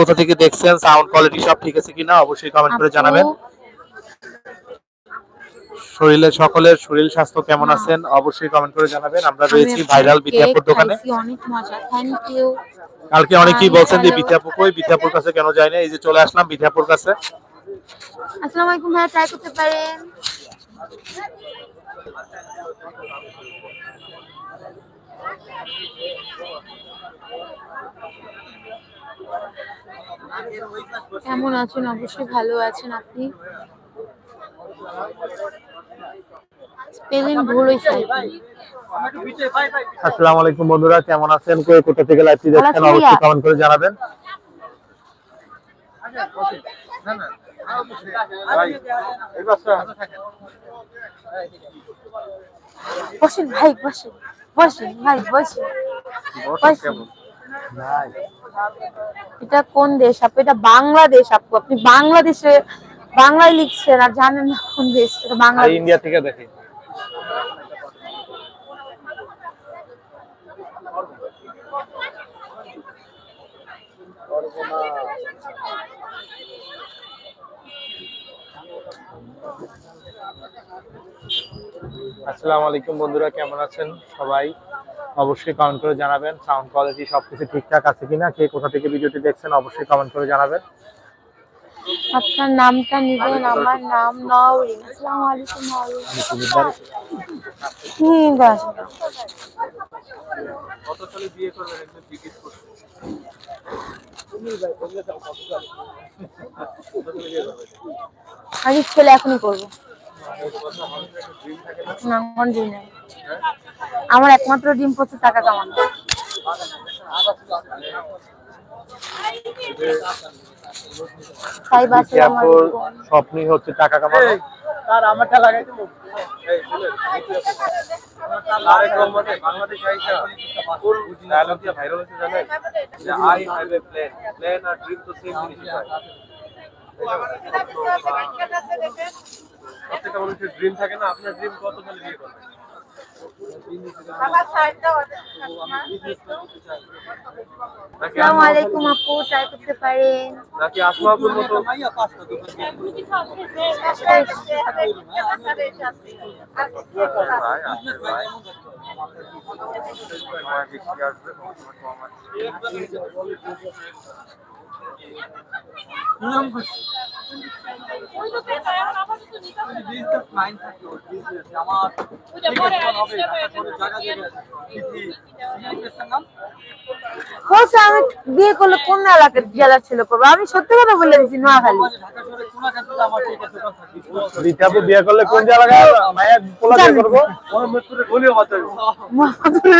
কোথা থেকে দেখছেন সাউন্ড কোয়ালিটি সব ঠিক আছে কিনা অবশ্যই কমেন্ট করে জানাবেন। শরীরে সকলের শরীর স্বাস্থ্য কেমন আছেন অবশ্যই কমেন্ট করে জানাবেন। আমরা রয়েছি ভাইরাল বিদ্যাপুর দোকানে। কালকে অনেকেই বলছেন যে বিদ্যাপুর কই? বিদ্যাপুর কাছে কেন যায় না এই যে চলে আসলাম বিদ্যাপুর কাছে। আসসালামু আলাইকুম ভাইয়া ট্রাই করতে পারেন। কেমন আছেন? অবশ্যই ভালো আছেন আপনি। স্পেলিং ভুল হয়েছে আর আসসালামু আলাইকুম বন্ধুরা কেমন আছেন? কই কোথা থেকে লাইভটি দেখছেন অবশ্যই কমেন্ট করে জানাবেন। বসেন ভাই বসেন বসেন ভাই বসেন। বসেন এটা কোন দেশ? আপু এটা বাংলাদেশ, আপু। আপনি বাংলাদেশে, বাংলায় লিখছেন আর জানেন না কোন দেশ, এটা ইন্ডিয়া থেকে দেখি। আসসালামু আলাইকুম বন্ধুরা, কেমন আছেন সবাই? অবশ্যই কমেন্ট করে জানাবেন। সাউন্ড কোয়ালিটি সবকিছু ঠিকঠাক আছে কিনা, কে কোথা থেকে ভিডিওটি দেখছেন অবশ্যই কমেন্ট করে জানাবেন। আপনার নামটা নিবেন, আমার নাম নওরিন আসসালামু আলাইকুম নওরিন ঠিক আছে কত সালে বিয়ে করবেন একদম জিজ্ঞেস করছেন আমি ছেলে এখনই করব। না আমার ডিম নেই আমার একমাত্র ডিম প্রচুর টাকা কামানো। আমার স্বপ্নই হচ্ছে টাকা কামানো। তার আমারটা লাগাই দেবো। এই শুনেন আরেক নম্বরে বাংলাদেশ আইসা কোন ডায়লগ দিয়ে ভাইরাল হচ্ছে জানেন? যে I have a plan plan R dream তো সেম জিনিস হয়। প্রত্যেকটা মানুষের ড্রিম থাকে না? আপনার ড্রিম কত সালে বিয়ে করবেন? নাকি আসসালামু আলাইকুম আপু ট্রাই করতে পারেন। নাকি আসমাপুর মতো? আসবে বলছে আমি বিয়ে করলে কোন এলাকার জেলার ছিল করব? আমি সত্যি কথা বলে দিচ্ছি নোয়াখালী। বিয়ে করলে কোন পোলা বিয়ে করব?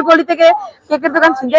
গলি থেকে কেকের দোকান ছিনতে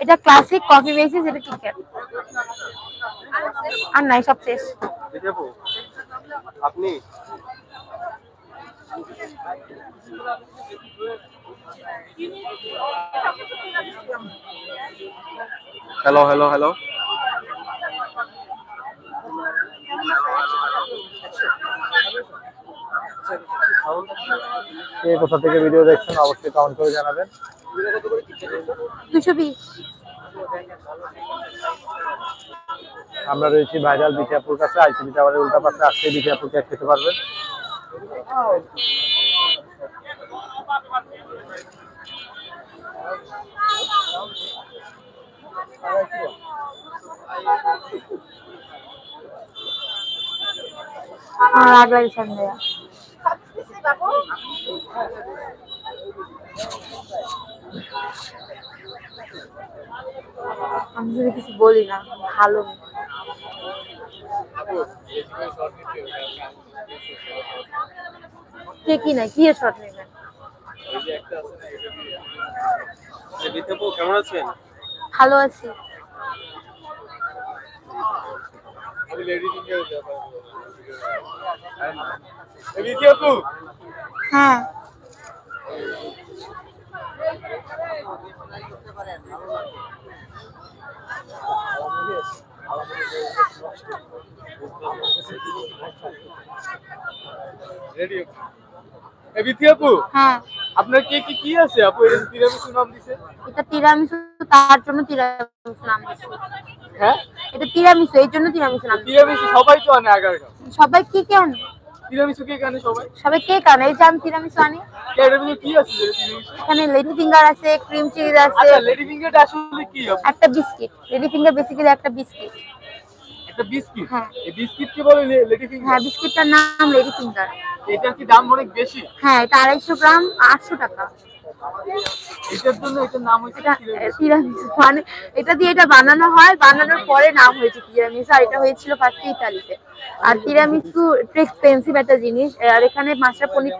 এটা? ক্লাসিক কফি বেসিস এটা কিটক্যাট আর নাই সব শেষ আপনি? হ্যালো হ্যালো হ্যালো কে কোথা থেকে ভিডিও দেখছেন অবশ্যই কমেন্ট করে জানাবেন। আমরা রয়েছি ভাইরাল বিটিয়াপুর কাছে আইসিবি টাওয়ারের উল্টা পাশে আসলে বিটিয়াপুর কেক খেতে পারবেন। রাগ লাগে সন্ধ্যা আমি যদি কিছু বলি না, ভালো। কে কি না কি শট নেবেন কেমন আছেন ভালো আছি। আমি লেডি হ্যাঁ। হ্যাঁ। আপনার কে কি কি আছে? আপু এর তিরামিসু নাম দিছে? এটা তিরামিসু তার জন্য তিরামিসু নাম হ্যাঁ? এটা তিরামিসু এই জন্য তিরামিসু নাম। তিরামিসু সবাই তো আনে আগার সবাই কি কে আনে? তিরামিসু কে কানে সবাই? সবাই কে আনে? এই যে আমি তিরামিসু আনি। কি আছে এখানে লেডি ফিঙ্গার আছে ক্রিম চিজ আছে। আচ্ছা লেডি ফিঙ্গারটা আসলে কি একটা বিস্কিট লেডি ফিঙ্গার বেসিক্যালি একটা বিস্কিট একটা বিস্কিট হ্যাঁ। এই বিস্কিট কে বলে লেডি ফিঙ্গার হ্যাঁ বিস্কিটটার নাম লেডি ফিঙ্গার এটা কি দাম অনেক বেশি? হ্যাঁ এটা আড়াইশো গ্রাম আটশো টাকা। এটার জন্য এটার নাম মানে এটা দিয়ে এটা বানানো হয় বানানোর পরে নাম হয়েছে আর এটা হয়েছিল ফার্স্টে ইতালিতে। আর তিরামিসু একটু এক্সপেন্সিভ একটা জিনিস। আর এখানে মাস্টার পনির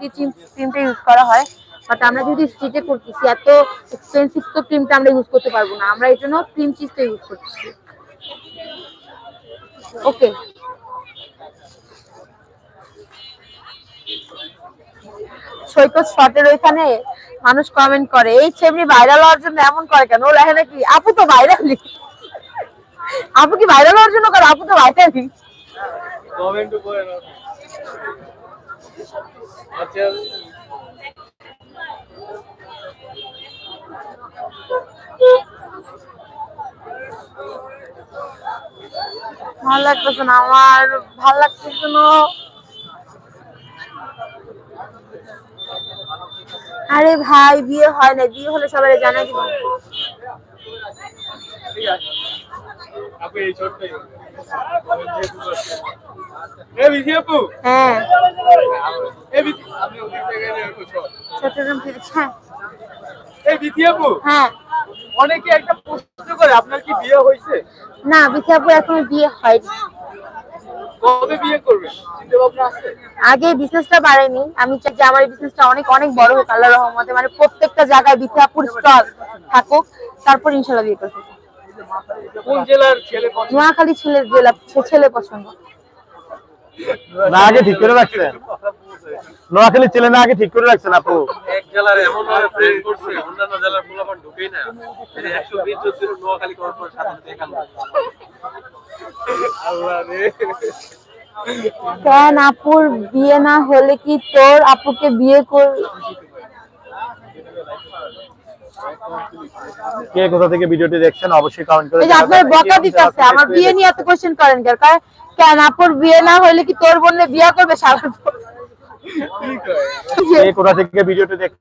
ক্রিমটা ইউজ করা হয়। বাট আমরা যদি স্ট্রিটে করতেছি এত এক্সপেন্সিভ তো ক্রিমটা আমরা ইউজ করতে পারব না। আমরা এই জন্য ক্রিম চিজটা ইউজ করতেছি। ওকে সৈকত শটের ওইখানে মানুষ কমেন্ট করে এই ছেমনি ভাইরাল হওয়ার জন্য এমন করে কেন? ও লেখে নাকি আপু তো ভাইরালি আপু কি ভাইরাল হওয়ার জন্য করে? আপু তো ভাইরালি কমেন্ট করে না। আচ্ছা। ভালো লাগতেছে না আমার ভালো লাগতেছে না। আরে ভাই বিয়ে হয় না বিয়ে হলে সবাই জানাই দিব। হ্যাঁ। হ্যাঁ। হ্যাঁ। অনেকে একটা প্রশ্ন করে আপনার কি বিয়ে হয়েছে? না বিথাপু এখনও বিয়ে হয়নি। কবে বিয়ে করবেন চিন্তা ভাবনা আছে? আগে বিজনেসটা বাড়াইনি আমি চাই যে আমার এই বিজনেসটা অনেক অনেক বড় হোক আল্লাহ রহমতে। মানে প্রত্যেকটা জায়গায় বিথাপুর স্টল থাকুক তারপর ইনশাল্লাহ বিয়ে করতে কোন জেলার ছেলে পছন্দ? নোয়াখালী ছেলের জেলা ছেলে পছন্দ। না আগে ঠিক করে রাখছেন। নোয়াখালী ছেলে না আগে ঠিক করে রাখছেন আপু। এক জেলার এমন ভাবে ফ্রেন্ড করছে অন্যান্য জেলার পোলাপান ঢুকেই না। একশো বিশ জন নোয়াখালী করার পর সাথে দেখাল কেন আপুর বিয়ে না হলে কি তোর আপুকে বিয়ে কর কে কোথা থেকে ভিডিওটি দেখছেন অবশ্যই কমেন্ট করে এই যে আপনার বকা দিতেছে আমার বিয়ে নিয়ে এত কোশ্চেন করেন কেন? কারণ কেন আপুর বিয়ে না হলে কি তোর বোনে বিয়ে করবে? সারা কে কোথা থেকে ভিডিওটি দেখ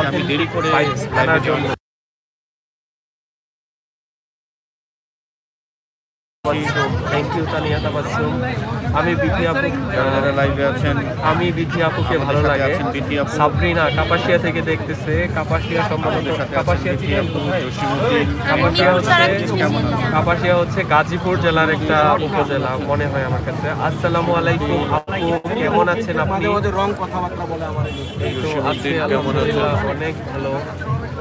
আমি দেরি করে থ্যাংক ইউ তানিয়া তাবাসসুম আমি বিথি আপু যারা লাইভে আছেন। আমি বিথি আপুকে ভালো লাগে। আছেন বিথি আপু। সাবরিনা কাপাসিয়া থেকে দেখতেছে। কাপাসিয়া সাথে কাপাসিয়া থেকে বিথি আপু, কাপাসিয়া হচ্ছে। কাপাসিয়া হচ্ছে গাজীপুর জেলার একটা উপজেলা মনে হয় আমার কাছে। আসসালামু আলাইকুম আপু কেমন আছেন আপনি? রং কথাবার্তা বলে আমার কেমন আছেন? অনেক ভালো।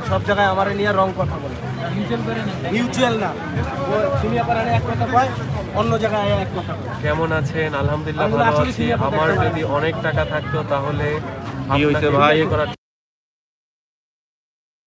সব জায়গায় আমার নিয়ে রং কথা বলে। মিউচুয়াল না? ও সিনিয়র এক কথা কয় অন্য জায়গায় এক কথা কেমন আছেন? আলহামদুলিল্লাহ ভালো আছি। আমার যদি অনেক টাকা থাকতো তাহলে কি হয়েছে ভাই? বিয়ে করার